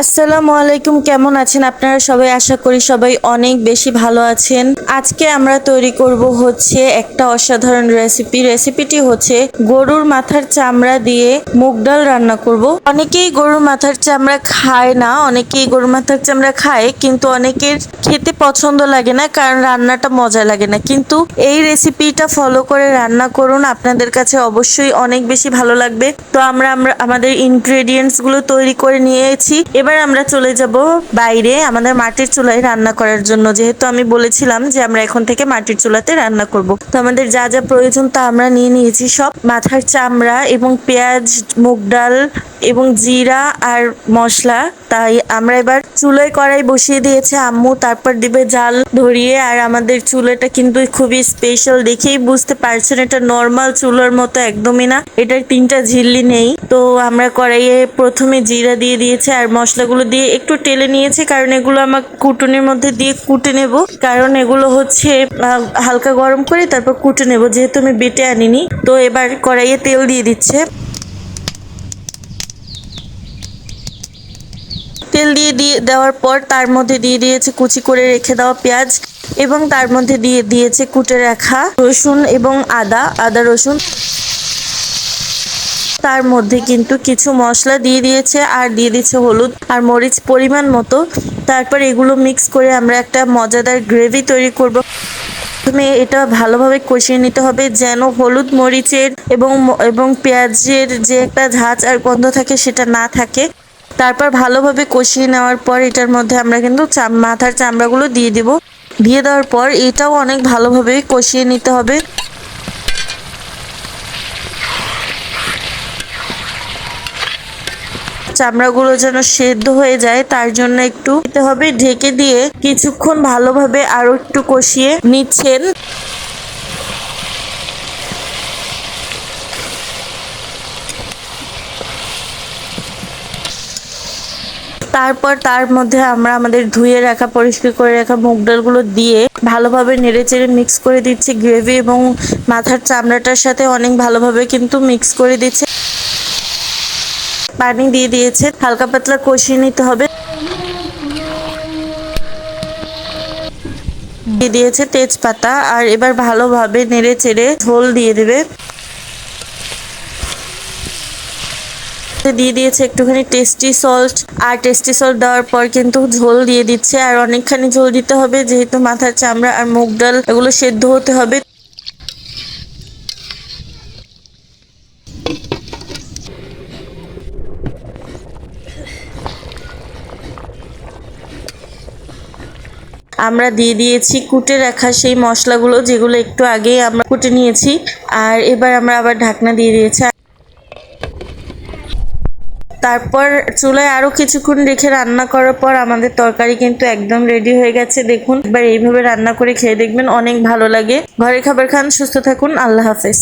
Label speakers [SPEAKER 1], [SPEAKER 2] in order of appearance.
[SPEAKER 1] আসসালামু আলাইকুম, কেমন আছেন আপনারা সবাই? আশা করি সবাই অনেক বেশি ভালো আছেন। আজকে আমরা তৈরি করব হচ্ছে একটা অসাধারণ রেসিপি রেসিপিটি হচ্ছে গরুর মাথার চামড়া দিয়ে মুগ ডাল রান্না করব। অনেকেই গরুর মাথার চামড়া খায় না, অনেকেই গরুর মাথার চামড়া খায়, কিন্তু অনেকের খেতে পছন্দ লাগে না, কারণ রান্নাটা মজা লাগে না। কিন্তু এই রেসিপিটা ফলো করে রান্না করুন, আপনাদের কাছে অবশ্যই অনেক বেশি ভালো লাগবে। তো আমরা আমাদের ইনগ্রেডিয়েন্টসগুলো তৈরি করে নিয়েছি। এবার আমরা চলে যাব বাইরে আমাদের মাটির চুলায় রান্না করার জন্য। যেহেতু আমি বলেছিলাম যে আমরা এখন থেকে মাটির চুলাতে রান্না করব। তো আমাদের যা যা প্রয়োজন তা আমরা নিয়ে নিয়েছি। সব মাথার চামড়া এবং পেঁয়াজ, মুগ ডাল এবং জিরা আর মশলা, তাই আমরা এবার চুলোয় কড়াই বসিয়ে দিয়েছে আম্মু। তারপর দিবে জাল ধরিয়ে, আর আমাদের চুলাটা কিন্তু খুবই স্পেশাল দেখেই বুঝতে পারছেন, এটা নর্মাল চুলোর মতো একদমই না। এটার তিনটা ঝিল্লি নেই। তো আমরা কড়াইয়ে প্রথমে জিরা দিয়ে দিয়েছে আর মশলাগুলো দিয়ে একটু টেলে নিয়েছে, কারণ এগুলো আমার কুটুনির মধ্যে দিয়ে কুটে নেব। কারণ এগুলো হচ্ছে হালকা গরম করে তারপর কুটে নেব, যেহেতু আমি বেটে আনিনি। তো এবার কড়াইয়ে তেল দিয়ে দিচ্ছে। তেল দিয়ে দিয়ে দেওয়ার পর তার মধ্যে দিয়ে দিয়েছে কুচি করে রেখে দেওয়া পেঁয়াজ এবং তার মধ্যে দিয়ে দিয়েছে কুটে রাখা রসুন এবং আদা আদা, রসুন। তার মধ্যে কিন্তু কিছু মশলা দিয়ে দিয়েছে আর দিয়ে দিয়েছে হলুদ আর মরিচ পরিমাণ মতো। তারপর এগুলো মিক্স করে আমরা একটা মজাদার গ্রেভি তৈরি করব। প্রথমে এটা ভালোভাবে কষিয়ে নিতে হবে যেন হলুদ মরিচের এবং এবং পেঁয়াজের যে একটা ঝাঁচ আর গন্ধ থাকে সেটা না থাকে। তারপর ভালোভাবে কষিয়ে নেওয়ার পর এটার মধ্যে আমরা কিন্তু মাথার চামড়াগুলো দিয়ে দিব। দিয়ে দেওয়ার পর এটাও অনেক ভালোভাবে কষিয়ে নিতে হবে। চামড়াগুলো যেন সেদ্ধ হয়ে যায়, তার জন্য একটু দিতে হবে। ঢেকে দিয়ে কিছুক্ষণ ভালোভাবে আরও একটু কষিয়ে নিচ্ছেন। তারপর তার মধ্যে আমরা আমাদের ধুয়ে রাখা, পরিষ্কার করে রাখা মুগ ডালগুলো দিয়ে ভালোভাবে নেড়ে চেড়ে মিক্স করে দিচ্ছি গ্রেভি এবং মাথার চামড়াটার সাথে অনেক ভালোভাবে কিন্তু মিক্স করে দিচ্ছে। পানি দিয়ে দিয়েছে, হালকা পাতলা কষিয়ে নিতে হবে। দিয়ে দিয়েছে তেজপাতা, আর এবার ভালোভাবে নেড়ে চেড়ে ঝোল দিয়ে দেবে। দিয়ে দিয়েছে একটুখানি টেস্টি সল্ট আর টেস্টি সল্ট দেওয়ার পর কিন্তু ঝোল দিয়ে দিচ্ছে। আর অনেকখানি ঝোল দিতে হবে, যেহেতু মাথার চামড়া আর মুগ ডাল এগুলো সেদ্ধ হতে হবে। আমরা দিয়ে দিয়েছি কুটে রাখা সেই মশলাগুলো, যেগুলো একটু আগেই আমরা কুটে নিয়েছি। আর এবার আমরা আবার ঢাকনা দিয়ে দিয়েছি। তারপর চুলায় আরও কিছুক্ষণ রেখে রান্না করার পর আমাদের তরকারি কিন্তু একদম রেডি হয়ে গেছে, দেখুন। এবার এইভাবে রান্না করে খেয়ে দেখবেন অনেক ভালো লাগে। ঘরে খাবার খান, সুস্থ থাকুন, আল্লাহ হাফেজ।